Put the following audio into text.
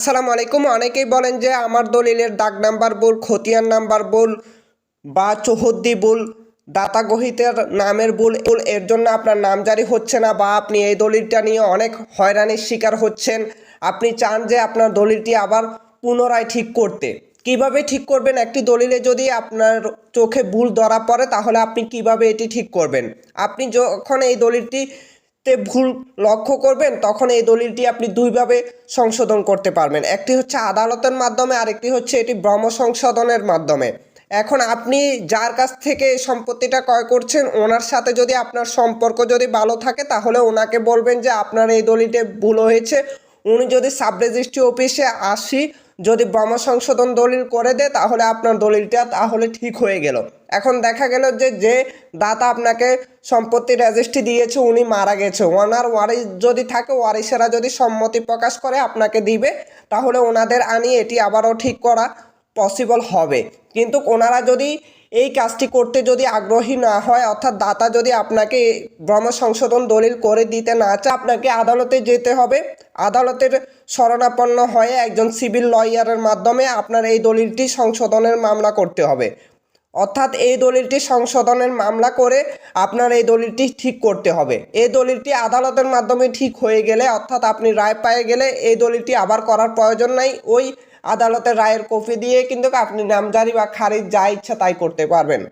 আসসালামু আলাইকুম। অনেকেই বলেন যে আমার দলিলের দাগ নাম্বার ভুল, খতিয়ান নাম্বার ভুল বা চৌহদ্দি ভুল, দাতা গহিতের নামের ভুল, এর জন্য আপনার নাম জারি হচ্ছে না বা আপনি এই দলিলটা নিয়ে অনেক হয়রানির শিকার হচ্ছেন। আপনি চান যে আপনার দলিলটি আবার পুনরায় ঠিক করতে। কীভাবে ঠিক করবেন? একটি দলিলে যদি আপনার চোখে ভুল ধরা পড়ে, তাহলে আপনি কীভাবে এটি ঠিক করবেন? আপনি যখন এই দলিলটি তে ভুল লক্ষ্য করবেন, তখন এই দলিলটি আপনি দুইভাবে সংশোধন করতে পারবেন। একটি হচ্ছে আদালতের মাধ্যমে, আরেকটি হচ্ছে এটি ব্রহ্ম সংশোধনের মাধ্যমে। এখন আপনি যার কাছ থেকে এই সম্পত্তিটা ক্রয় করছেন, ওনার সাথে যদি আপনার সম্পর্ক যদি ভালো থাকে, তাহলে ওনাকে বলবেন যে আপনার এই দলিলটা ভুল হয়েছে। উনি যদি সাব রেজিস্ট্রি অফিসে আসি যদি ব্রহ্ম সংশোধন দলিল করে দেয়, তাহলে আপনার দলিলটা তাহলে ঠিক হয়ে গেল। এখন দেখা গেল যে যে দাতা আপনাকে সম্পত্তি রেজিস্ট্রি দিয়েছে, উনি মারা গেছে। ওনার ওয়ারিস যদি থাকে ওয়ারিসেরা যদি সম্মতি প্রকাশ করে আপনাকে দিবে, তাহলে ওনাদের আনি, এটি আবারও ঠিক করা। পসিবল হবে। কিন্তু ওনারা যদি এই কাজটি করতে যদি আগ্রহী না হয়, অর্থাৎ দাতা যদি আপনাকে ব্রহ্ম সংশোধন দলিল করে দিতে না চায়, আপনাকে আদালতে যেতে হবে। আদালতের শরণাপন্ন হয়ে একজন সিভিল লয়ারের মাধ্যমে আপনার এই দলিলটি সংশোধনের মামলা করতে হবে। অর্থাৎ এই দলিলটি সংশোধনের মামলা করে আপনার এই দলিলটি ঠিক করতে হবে। এই দলিলটি আদালতের মাধ্যমে ঠিক হয়ে গেলে, অর্থাৎ আপনি রায় পেয়ে গেলে এই দলিলটি আবার করার প্রয়োজন নাই। ওই আদালতের রায়ের কপি দিয়ে কিন্তু আপনি নামজারি বা খারিজ যা ইচ্ছা তাই করতে পারবেন।